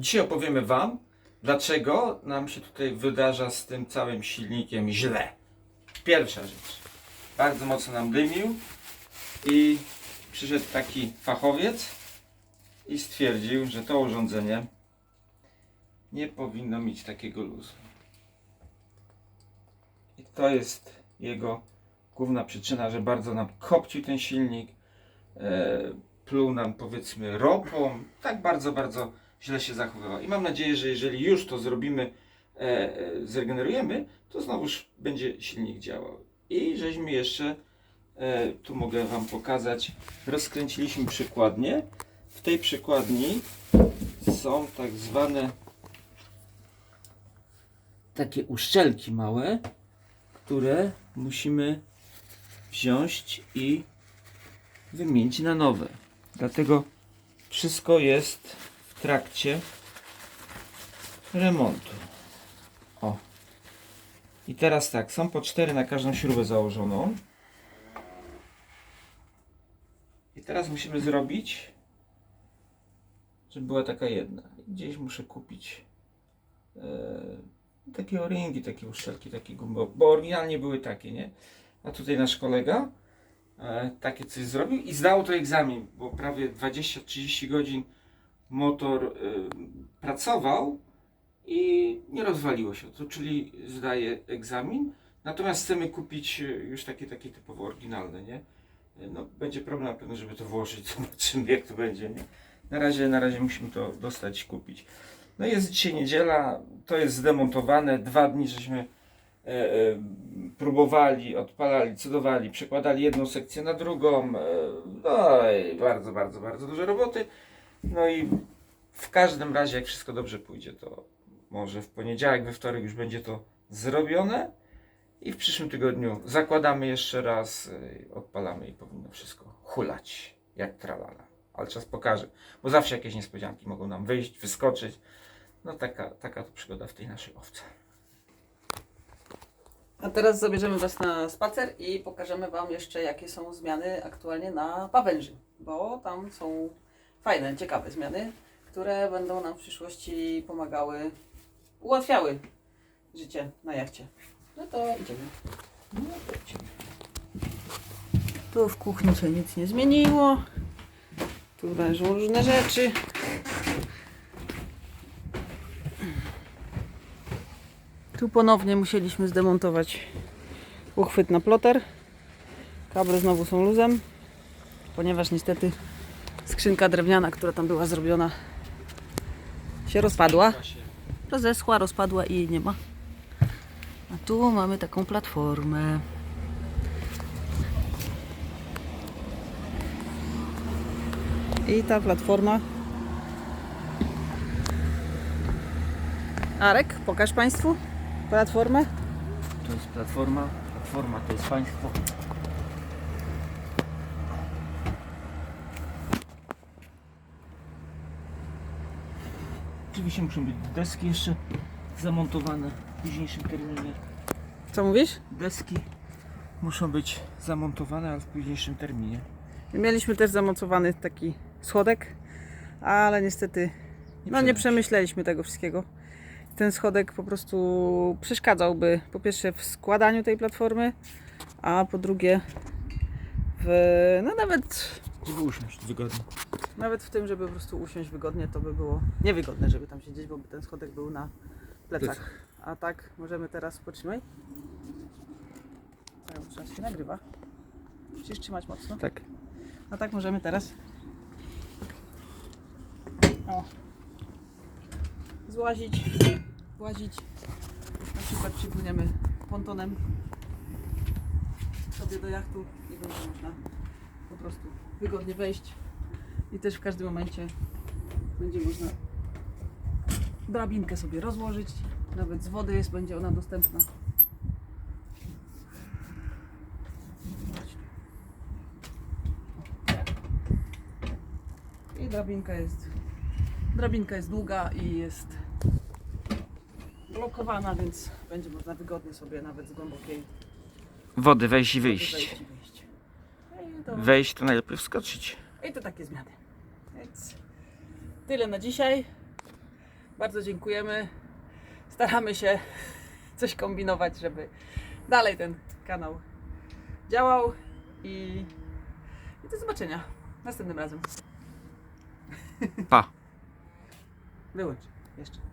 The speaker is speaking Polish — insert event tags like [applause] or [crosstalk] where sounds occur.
Dzisiaj opowiemy Wam, dlaczego nam się tutaj wydarza z tym całym silnikiem źle. Pierwsza rzecz. Bardzo mocno nam dymił i przyszedł taki fachowiec i stwierdził, że to urządzenie nie powinno mieć takiego luzu. I to jest jego główna przyczyna, że bardzo nam kopcił ten silnik, e, pluł nam powiedzmy ropą, tak bardzo, bardzo źle się zachowywał. I mam nadzieję, że jeżeli już to zrobimy, e, e, zregenerujemy, to znowuż będzie silnik działał. I żeśmy jeszcze, e, tu mogę Wam pokazać, rozkręciliśmy przykładnię. W tej przykładni są tak zwane takie uszczelki małe, które musimy wziąć i wymienić na nowe. Dlatego wszystko jest trakcie remontu. O. I teraz tak, są po cztery na każdą śrubę założoną. I teraz musimy zrobić, żeby była taka jedna. Gdzieś muszę kupić e, takie o-ringi, takie uszczelki, takie gumbo, bo oryginalnie były takie, nie? A tutaj nasz kolega e, takie coś zrobił i zdał to egzamin, bo prawie 20-30 godzin motor e, pracował i nie rozwaliło się to, czyli zdaje egzamin. Natomiast chcemy kupić e, już takie, takie typowo oryginalne, nie? E, No, będzie problem na pewno, żeby to włożyć, [laughs] zobaczymy jak to będzie, nie? Na razie, na razie musimy to dostać, kupić. No jest dzisiaj niedziela, to jest zdemontowane, dwa dni żeśmy e, e, próbowali, odpalali, cudowali, przekładali jedną sekcję na drugą, e, no i bardzo, bardzo, bardzo dużo roboty. No i w każdym razie, jak wszystko dobrze pójdzie, to może w poniedziałek, we wtorek już będzie to zrobione i w przyszłym tygodniu zakładamy jeszcze raz, e, odpalamy i powinno wszystko hulać jak tralala. Ale czas pokaże, bo zawsze jakieś niespodzianki mogą nam wyjść, wyskoczyć. No taka, taka to przygoda w tej naszej owce. A teraz zabierzemy Was na spacer i pokażemy Wam jeszcze, jakie są zmiany aktualnie na pawęży, bo tam są fajne, ciekawe zmiany, które będą nam w przyszłości pomagały, ułatwiały życie na jachcie. No to idziemy. No, to idziemy. Tu w kuchni się nic nie zmieniło. Tu leżą różne rzeczy. Tu ponownie musieliśmy zdemontować uchwyt na ploter. Kable znowu są luzem, ponieważ niestety skrzynka drewniana, która tam była zrobiona, się rozpadła. Rozeschła, rozpadła i jej nie ma. A tu mamy taką platformę. I ta platforma. Arek, pokaż Państwu platformę. To jest platforma, platforma to jest państwo. Oczywiście muszą być deski jeszcze zamontowane w późniejszym terminie. Co mówisz? Deski muszą być zamontowane, ale w późniejszym terminie. Mieliśmy też zamontowany taki schodek, ale niestety no nie przydał się. przemyśleliśmy tego wszystkiego. Ten schodek po prostu przeszkadzałby po pierwsze w składaniu tej platformy, a po drugie w, no nawet, Żeby usiąść wygodnie. nawet w tym, żeby po prostu usiąść wygodnie, to by było niewygodne, żeby tam siedzieć, bo by ten schodek był na plecach. A tak możemy teraz, potrzymaj. Teraz się nagrywa. Musisz trzymać mocno. Tak. A tak możemy teraz o, złazić, łazić. Na przykład przypłyniemy pontonem sobie do jachtu i będzie można po prostu wygodnie wejść. I też w każdym momencie będzie można drabinkę sobie rozłożyć. Nawet z wody jest, będzie ona dostępna. I drabinka jest. Drabinka jest długa i jest blokowana, więc będzie można wygodnie sobie nawet z głębokiej Wody wejść i wody wyjść. wejść. i wyjść. Wejść to najlepiej wskoczyć. I to takie zmiany. Więc tyle na dzisiaj. Bardzo dziękujemy. Staramy się [laughs] coś kombinować, żeby dalej ten kanał działał i, i do zobaczenia następnym razem. Pa! Wyłącz jeszcze.